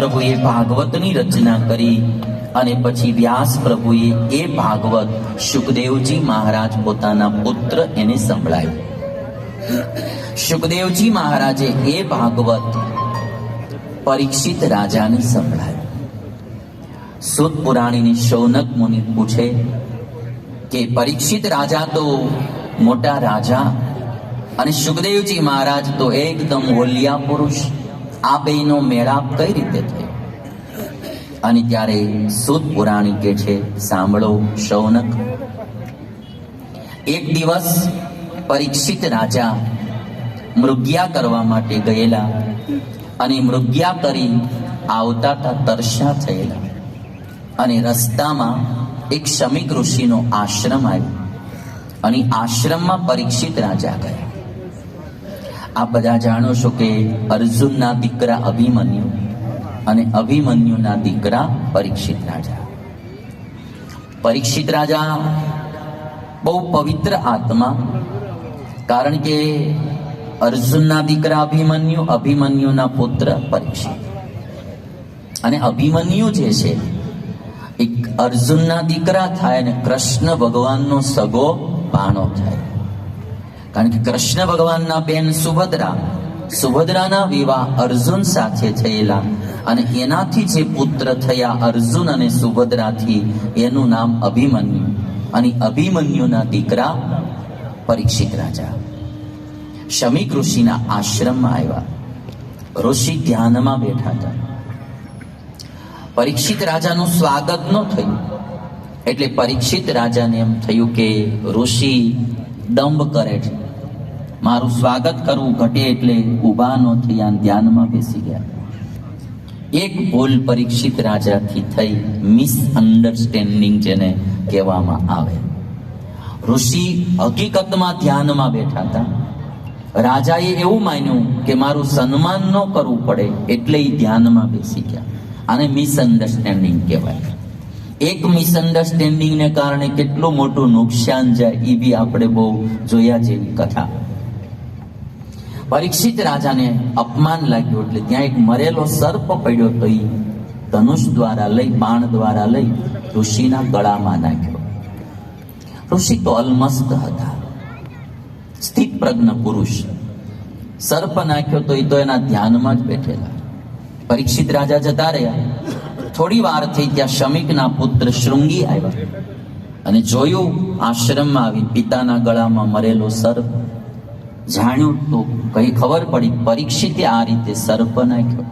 પ્રભુએ ભાગવતની રચના કરી અને પછી વ્યાસ પ્રભુએ એ ભાગવત સુખદેવજી મહારાજ પોતાના પુત્ર એને સંભળાયું. સુખદેવજી મહારાજે એ ભાગવત પરીક્ષિત રાજાને સંભળાયું. સુત પુરાણીની શૌનક મુનિ પૂછે કે, પરીક્ષિત રાજા તો મોટા રાજા અને સુખદેવજી મહારાજ તો એકદમ હોલિયા પુરુષ આ બેનો મેળાપ કઈ રીતે થયો? અને ત્યારે સુદ પુરાણી કે છે, સાંભળો શૌનક. એક દિવસ પરીક્ષિત રાજા મૃગ્યા કરવા માટે ગયેલા અને મૃગ્યા કરી આવતા તા તરસ્યા થયેલા. અને રસ્તામાં એક શમિક ઋષિનો આશ્રમ આવ્યો. અને આશ્રમમાં પરીક્ષિત રાજા ગયા. આ બધા જાણો છો કે અર્જુનના દીકરા અભિમન્યુ અને અભિમન્યુના દીકરા પરીક્ષિત રાજા. પરીક્ષિત રાજા બહુ પવિત્ર આત્મા, કારણ કે અર્જુનના દીકરા અભિમન્યુ અભિમન્યુના પુત્ર પરીક્ષિત. અને અભિમન્યુ જે છે, એક અર્જુનના દીકરા થાય અને કૃષ્ણ ભગવાનનો સગો પાણો થાય. કારણ કે કૃષ્ણ ભગવાનના બેન સુભદ્રા, સુભદ્રાના વિવાહ અર્જુન સાથે થયેલા અને એનાથી જે પુત્ર થયા અર્જુન અને સુભદ્રાથી એનું નામ અભિમન્યુ અને અભિમન્યુના દીકરા પરીક્ષિત રાજા. શમી ઋષિના આશ્રમમાં આવ્યા. ઋષિ ધ્યાનમાં બેઠા હતા. પરીક્ષિત રાજાનું સ્વાગત ન થયું. એટલે પરીક્ષિત રાજાને એમ થયું કે ઋષિ દંભ કરે છે. મારું સ્વાગત કરવું ઘટે એટલે ઊભા ન થયા ધ્યાનમાં બેસી ગયા. એક ભૂલ પરીક્ષિત રાજાથી થઈ મિસઅન્ડરસ્ટેન્ડિંગ જેને કહેવામાં આવે. ઋષિ હકીકતમાં ધ્યાનમાં બેઠા હતા. રાજાએ એવું માન્યું કે મારું સન્માન ન કરવું પડે એટલે એ ધ્યાનમાં બેસી ગયા. આને મિસઅન્ડરસ્ટેન્ડિંગ કહેવાય. એક મિસઅન્ડરસ્ટેન્ડિંગને કારણે કેટલું મોટું નુકસાન જાય એ બી આપણે બહુ જોયા જેવી કથા. પરીક્ષિત રાજાને અપમાન લાગ્યું એટલે ત્યાં એક મરેલો સર્પ પડ્યો તો એ ધનુષ દ્વારા લઈ, બાણ દ્વારા લઈ ઋષિના ગળામાં નાખ્યો. ઋષિ તો અલમસ્ત હતા. સ્થિત પ્રજ્ઞ પુરુષ. સર્પ નાખ્યો તો એ તો એના ધ્યાનમાં જ બેઠેલા. પરીક્ષિત રાજા જતા રહ્યા. થોડી વાર થઈ ત્યાં શમિકના પુત્ર શૃંગી આવ્યા અને જોયું આશ્રમમાં આવી પિતાના ગળામાં મરેલો સર્પ જાણ્યું તો કઈ ખબર પડી, પરીક્ષિતે આ રીતે સર્પ નાખ્યો.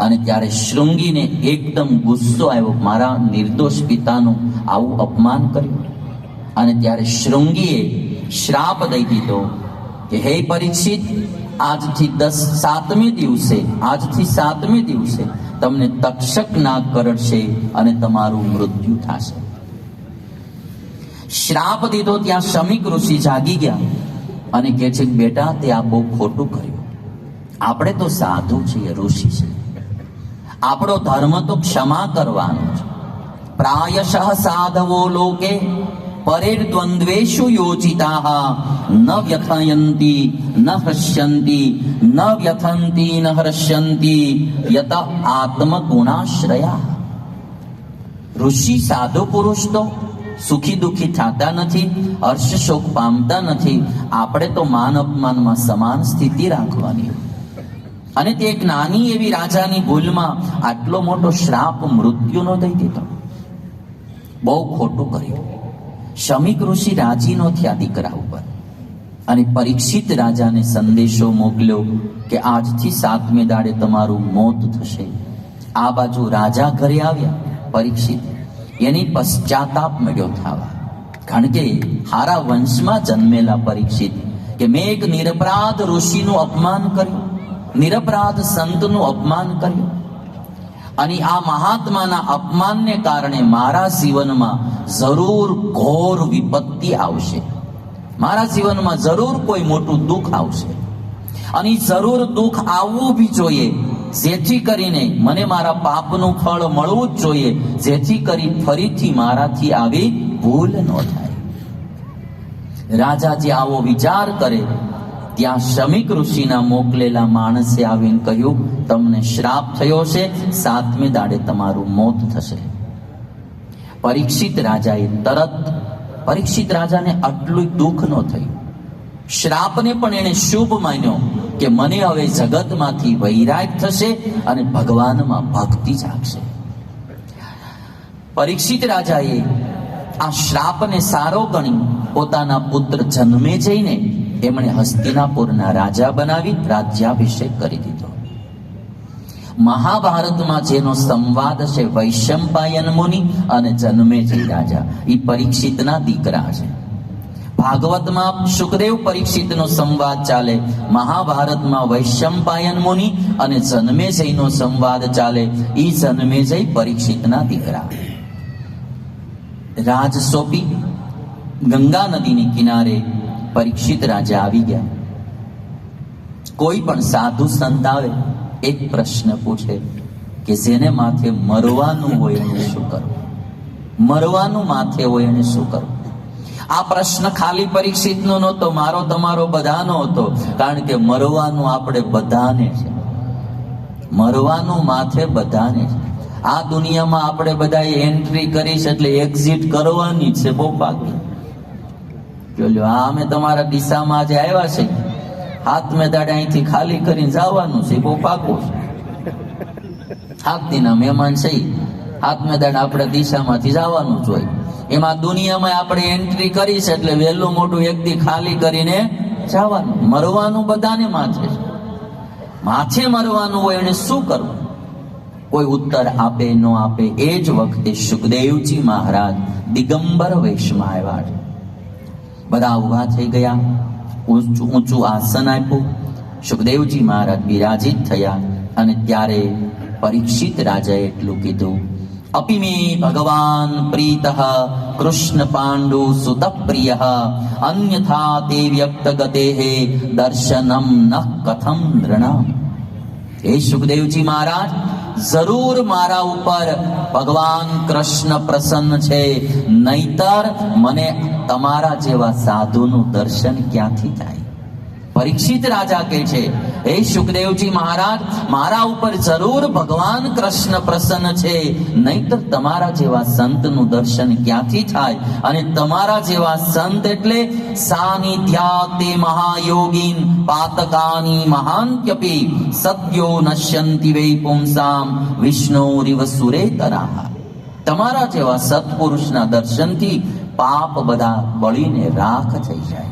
અને ત્યારે શૃંગીને એકદમ ગુસ્સો આવ્યો. મારા નિર્દોષ પિતાનું આવું અપમાન કર્યું. અને ત્યારે શૃંગીએ શ્રાપ દઈ દીધો કે, હે પરીક્ષિત, આજથી દસ સાતમી દિવસે, આજથી સાતમી દિવસે તમને તક્ષક નાગ કરડશે અને તમારું મૃત્યુ થશે. શ્રાપ દીધો, ત્યાં શમિક ઋષિ જાગી ગયા. અને કહે છે, બેટા, તે આ બહુ ખોટું કર્યું. આપણે તો સાધુ છીએ, ઋષિ છે આપણો ધર્મ તો ક્ષમા કરવાનો છે. પ્રાયશઃ સાધવો લોકે પરિર્દ્વંદ્વેષુ યોજિતા. ન વ્યથયંતી, ન હૃષ્યંતી, ન વ્યથંતી, ન હર્ષ્યંતી યત આત્મગુણાશ્રયા. ઋષિ સાધુ પુરુષ તો સુખી દુઃખી થતા નથી, હર્ષ શોક પામતા નથી. આપણે તો માન અપમાનમાં સમાન સ્થિતિ રાખવાની. અને તે એક નાની એવી રાજાની ભૂલમાં આટલો મોટો શ્રાપ મૃત્યુનો દઈ દીધો બહુ ખોટું કર્યું. શમિક ઋષિ રાજી નો થયા દીકરા ઉપર. અને પરીક્ષિત રાજાને સંદેશો મોકલ્યો કે આજથી સાતમે દાડે તમારું મોત થશે. આ બાજુ રાજા ઘરે આવ્યા, પરીક્ષિત. એની પશ્ચાતાપ મળ્યો થવા. કારણ કે હારા વંશમાં જન્મેલા પરીક્ષિત કે મેં એક નિરપરાધ ઋષિનું અપમાન કર્યું, નિરપરાધ સંતનું અપમાન કર્યું. અને આ મહાત્માના અપમાનને કારણે મારા જીવનમાં જરૂર ઘોર વિપત્તિ આવશે. મારા જીવનમાં જરૂર કોઈ મોટું દુઃખ આવશે. અને જરૂર દુઃખ આવવું બી જોઈએ જેથી કરીને મને મારા પાપનું ફળ મળવું જ જોઈએ. જેથી કરી ફરીથી મારાથી આવી ભૂલ ન થાય. રાજા જે આવો વિચાર કરે, ત્યાં શમિક ઋષિના મોકલેલા માણસે આવીને કહ્યું, તમને શ્રાપ થયો છે સાતમે દાડે તમારું મોત થશે. પરીક્ષિત રાજાએ તરત, પરીક્ષિત રાજાને આટલું દુઃખ ન થયું. શ્રાપને પણ એણે શુભ માન્યો. કે મને હવે જગતમાંથી વૈરાગ થશે અને ભગવાનમાં ભક્તિ જાગશે. પરીક્ષિત રાજાએ આ શ્રાપને સારો ગણી પોતાના પુત્ર જન્મે જઈને એમણે હસ્તિનાપુરના રાજા બનાવી રાજ્યાભિષેક કરી દીધો. મહાભારતમાં જેનો સંવાદ છે વૈશંપાયન મુનિ અને જન્મેજય રાજા. એ પરીક્ષિતના દીકરા છે. ભાગવતમાં સુખદેવ પરીક્ષિતનો સંવાદ ચાલે, મહાભારતમાં વૈશંપાયન મુનિ અને જન્મેજયનો સંવાદ ચાલે એ જન્મેજય પરીક્ષિતના દીકરા. રાજ સોંપી ગંગા નદીની કિનારે પરીક્ષિત રાજા આવી ગયા. કોઈ પણ સાધુ સંત આવે, એક પ્રશ્ન પૂછે કે જેને માથે મરવાનું હોય એને શું કરવું? મરવાનું માથે હોય એને શું કરવું? આ પ્રશ્ન ખાલી પરીક્ષિતનો નહોતો, મારો તમારો બધાનો હતો. કારણ કે મરવાનું આપણે બધાને છે. મરવાનું માથે બધાને છે. આ દુનિયામાં આપણે બધા એન્ટ્રી કરીશ એટલે એક્ઝિટ કરવાની છે, બહુ બાકી જોજો, આ અમે તમારા દિશામાં આજે આવ્યા છે. હાથ મેં દાડે અહીંથી ખાલી કરીને જવાનું છે, બહુ પાકું છે. હાથ દીના મહેમાન છે હાથ મેં દાડે આપણે દિશામાંથી જવાનું જ હોય. એમાં દુનિયામાં આપણે એન્ટ્રી કરી છે એટલે વહેલું મોટું એક દી ખાલી કરીને જવાનું. મરવાનું બધાને માથે છે. માથે મરવાનું હોય એને શું કરવું? કોઈ ઉત્તર આપે, ન આપે, એ જ વખતે સુખદેવજી મહારાજ દિગંબર વેશમાં આવ્યા છે. બધા ઊભા થઈ ગયા. ઊંચું ઊંચું આસન આપ્યું. સુખદેવજી મહારાજ બિરાજિત થયા અને ત્યારે પરીક્ષિત રાજાએ એટલું કીધું અપી મે ભગવાન પ્રીત કૃષ્ણ પાંડુ સુત પ્રિય અન્યથા તે વ્યક્ત ગતે દર્શનમ ન કથમ નૃણામ હે સુખદેવજી મહારાજ જરૂર મારા ઉપર ભગવાન કૃષ્ણ પ્રસન્ન છે નહીતર મને તમારા જેવા સાધુનું દર્શન ક્યાંથી થાય પરીક્ષિત રાજા કહે છે હે સુખદેવજી મહારાજ, મારા ઉપર જરૂર ભગવાન કૃષ્ણ પ્રસન્ન છે. નહીતર તમારા જેવા સંતનું દર્શન ક્યાંથી થાય? અને તમારા જેવા સંત એટલે સાનિધ્યાતે મહાયોગીન, પાતકાની મહાંત્યપી સત્યો નશ્યંતિ વૈ પુંસામ વિષ્ણુરિવ સુરેતરાહ તમારા જેવા સત્પુરુષના દર્શનથી પાપ બધા બળીને રાખ થઈ જાય.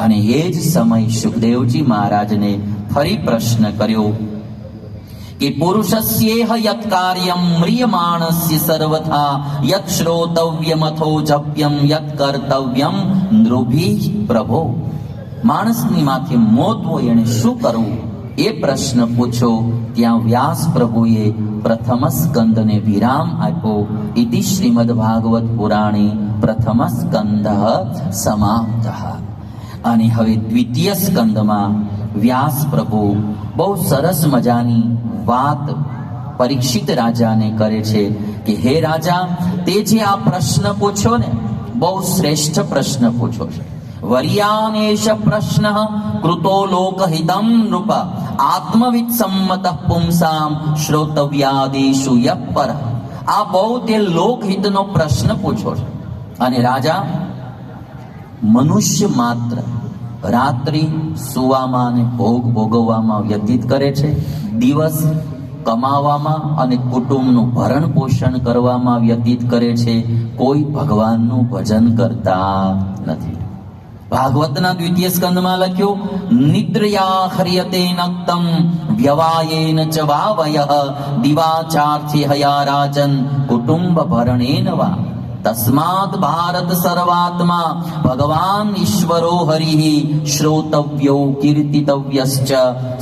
અને એ જ સમય સુખદેવજી મહારાજને ફરી પ્રશ્ન કર્યો કે પુરુષસ્યેહ યત કાર્યમ મ્રિયમાણસ્ય સર્વથા યત શ્રોતવ્યમથો જપ્યમ યત કર્તવ્યમ નૃભી પ્રભો. માણસની માથે મોત હોય એને શું કરવું? એ પ્રશ્ન પૂછો. ત્યાં વ્યાસ પ્રભુએ પ્રથમ સ્કંદને વિરામ આપ્યો. ઇતિ શ્રીમદ ભાગવત પુરાણે પ્રથમ સ્કંદ સમાપ્ત. અને હવે દ્વિતીય સ્કંદમાં વ્યાસ પ્રભુ બહુ સરસ મજાની વાત પરીક્ષિત રાજાને કરે છે કે, હે રાજા, તે જે આ પ્રશ્ન પૂછ્યો ને, બહુ શ્રેષ્ઠ પ્રશ્ન પૂછ્યો છે. વર્યાનેશ પ્રશ્ન કૃતો લોકહિતમ નૃપ આત્મવિત સંમત પુંસામ શ્રોતવ્યાદિષુ યપર આ બહુ તે લોકહિતનો પ્રશ્ન પૂછ્યો છે. અને રાજા મનુષ્ય માત્ર રાત્રિ સુવામાં અને ભોગ ભોગવવામાં વ્યતીત કરે છે. દિવસ કમાવામાં અને કુટુંબનું ભરણ પોષણ કરવામાં વ્યતીત કરે છે. કોઈ ભગવાનનું ભજન કરતા નથી. ભાગવતના દ્વિતીય સ્કંદમાં લખ્યું નિદ્રયા હરિયતે નક્તમ વ્યવાયેન ચ વાવય દિવાચાર્થી હયા રાજન કુટુંબ ભરણેન વા તસ્માત ભારત સર્વાત્મા ભગવાન ઈશ્વરો હરિ શ્રોતવ્યો કીર્તિતવ્યશ્ચ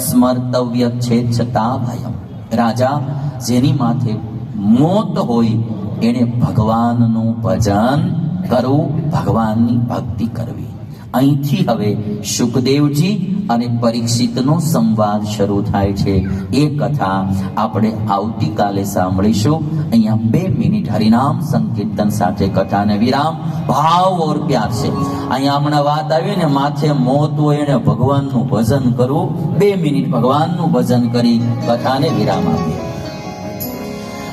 સ્મર્તવ્ય છેચ્છતા ભયમ રાજા જેની માથે મોત હોય એને ભગવાનનું ભજન કરવું ભગવાનની ભક્તિ કરવી અહીંથી હવે સુખદેવજી અને પરીક્ષિતનો સંવાદ શરૂ થાય છે. એ કથા આપણે આવતીકાલે સાંભળીશું. અહીંયા બે મિનિટ હરિનામ સંકીર્તન સાથે કથાને વિરામ. ભાવ ઓર પ્યાર છે. અહીંયા હમણાં વાત આવી ને માથે મોત હોય એને ભગવાનનું ભજન કરવું. બે મિનિટ ભગવાનનું ભજન કરી કથાને વિરામ આપીએ.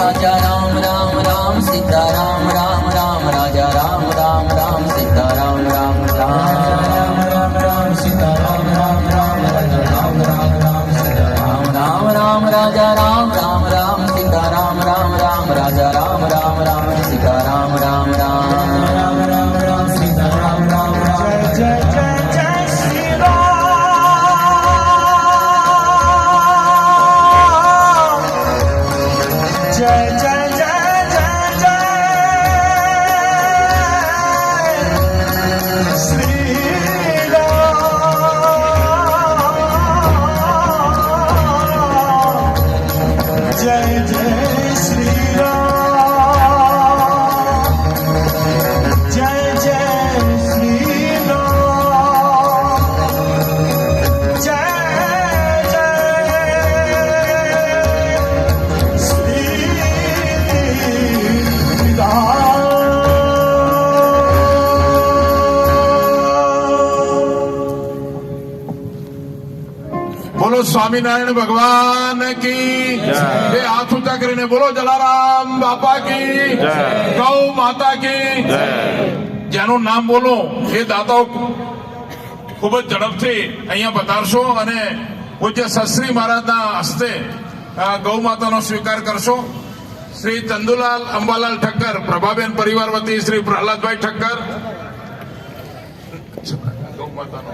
사자. સ્વામિનારાયણ ભગવાન કી બે હાથ ઉંચા કરીને બોલો જલારામ બાપા કી ગૌ માતા કી જેનું નામ બોલો એ દાતાઓ ખૂબ જ ઝડપથી અહીંયા પધારશો અને પૂજ્ય સશ્રી મહારાજના હસ્તે ગૌ માતાનો સ્વીકાર કરશો. શ્રી ચંદુલાલ અંબાલાલ ઠક્કર પ્રભાબેન પરિવાર વતી શ્રી પ્રહલાદભાઈ ઠક્કર. ગૌ માતાનો.